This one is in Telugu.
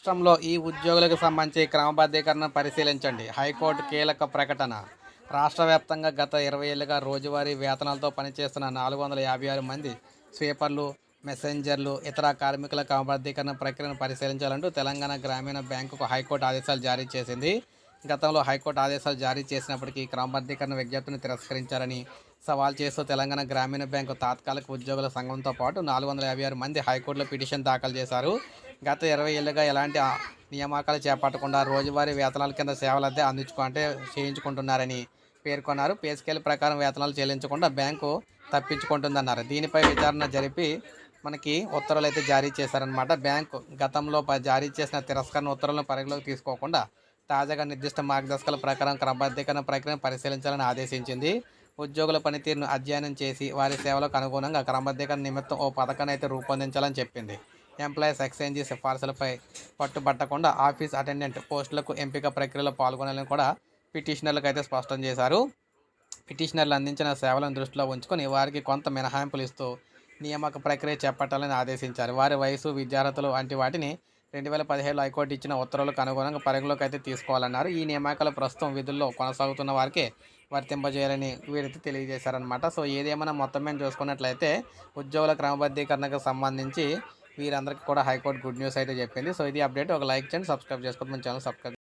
రాష్ట్రంలో ఈ ఉద్యోగులకు సంబంధించి క్రమబద్ధీకరణ పరిశీలించండి. హైకోర్టు కీలక ప్రకటన. రాష్ట్ర వ్యాప్తంగా గత ఇరవై ఏళ్ళుగా రోజువారీ వేతనాలతో పనిచేస్తున్న నాలుగు వందల యాభై ఆరు మంది స్వీపర్లు మెసెంజర్లు ఇతర కార్మికుల క్రమబద్ధీకరణ ప్రక్రియను పరిశీలించాలంటూ తెలంగాణ గ్రామీణ బ్యాంకుకు హైకోర్టు ఆదేశాలు జారీ చేసింది. గతంలో హైకోర్టు ఆదేశాలు జారీ చేసినప్పటికీ క్రమబద్ధీకరణ విజ్ఞప్తిని తిరస్కరించారని సవాల్ చేస్తూ తెలంగాణ గ్రామీణ బ్యాంకు తాత్కాలిక ఉద్యోగుల సంఘంతో పాటు నాలుగు వందల యాభై ఆరు మంది హైకోర్టులో పిటిషన్ దాఖలు చేశారు. గత ఇరవై ఏళ్ళుగా ఎలాంటి నియామకాలు చేపట్టకుండా రోజువారీ వేతనాల కింద సేవలు అద్దె అందించుకో అంటే చేయించుకుంటున్నారని పేర్కొన్నారు. పే స్కేల్ ప్రకారం వేతనాలు చెల్లించకుండా బ్యాంకు తప్పించుకుంటుందన్నారు. దీనిపై విచారణ జరిపి మనకి ఉత్తర్వులు అయితే జారీ చేశారనమాట బ్యాంకు గతంలో ప- జారీ చేసిన తిరస్కరణ ఉత్తర్వులను పరిగణలోకి తీసుకోకుండా తాజాగా నిర్దిష్ట మార్గదర్శకాల ప్రకారం క్రమబద్ధీకరణ ప్రక్రియను పరిశీలించాలని ఆదేశించింది. ఉద్యోగుల పనితీరును అధ్యయనం చేసి వారి సేవలకు అనుగుణంగా క్రమబద్ధీకరణ నిమిత్తం ఓ పథకాన్ని అయితే రూపొందించాలని చెప్పింది. ఎంప్లాయీస్ ఎక్స్చేంజీ సిఫార్సులపై పట్టుబట్టకుండా ఆఫీస్ అటెండెంట్ పోస్టులకు ఎంపిక ప్రక్రియలో పాల్గొనాలని కూడా పిటిషనర్లకు అయితే స్పష్టం చేశారు. పిటిషనర్లు అందించిన సేవలను దృష్టిలో ఉంచుకొని వారికి కొంత మినహాయింపులు ఇస్తూ నియామక ప్రక్రియ చేపట్టాలని ఆదేశించారు. వారి వయసు విద్యార్హతలు వంటి వాటిని రెండు వేల పదిహేడులో హైకోర్టు ఇచ్చిన ఉత్తర్వులకు అనుగుణంగా పరిగణలోకి అయితే తీసుకోవాలన్నారు. ఈ నియామకాలు ప్రస్తుతం విధుల్లో కొనసాగుతున్న వారికే వర్తింపజేయాలని వీరైతే తెలియజేశారనమాట సో ఏదేమైనా మొత్తం మేము చూసుకున్నట్లయితే ఉద్యోగుల క్రమబద్ధీకరణకు సంబంధించి వీరందరికీ కూడా హైకోర్టు గుడ్ న్యూస్ అయితే చెప్పింది. సో ఇది అప్డేట్. ఒక లైక్ చేయండి సబ్స్క్రైబ్ చేసుకోండి. మన ఛానల్ సబ్స్క్రైబ్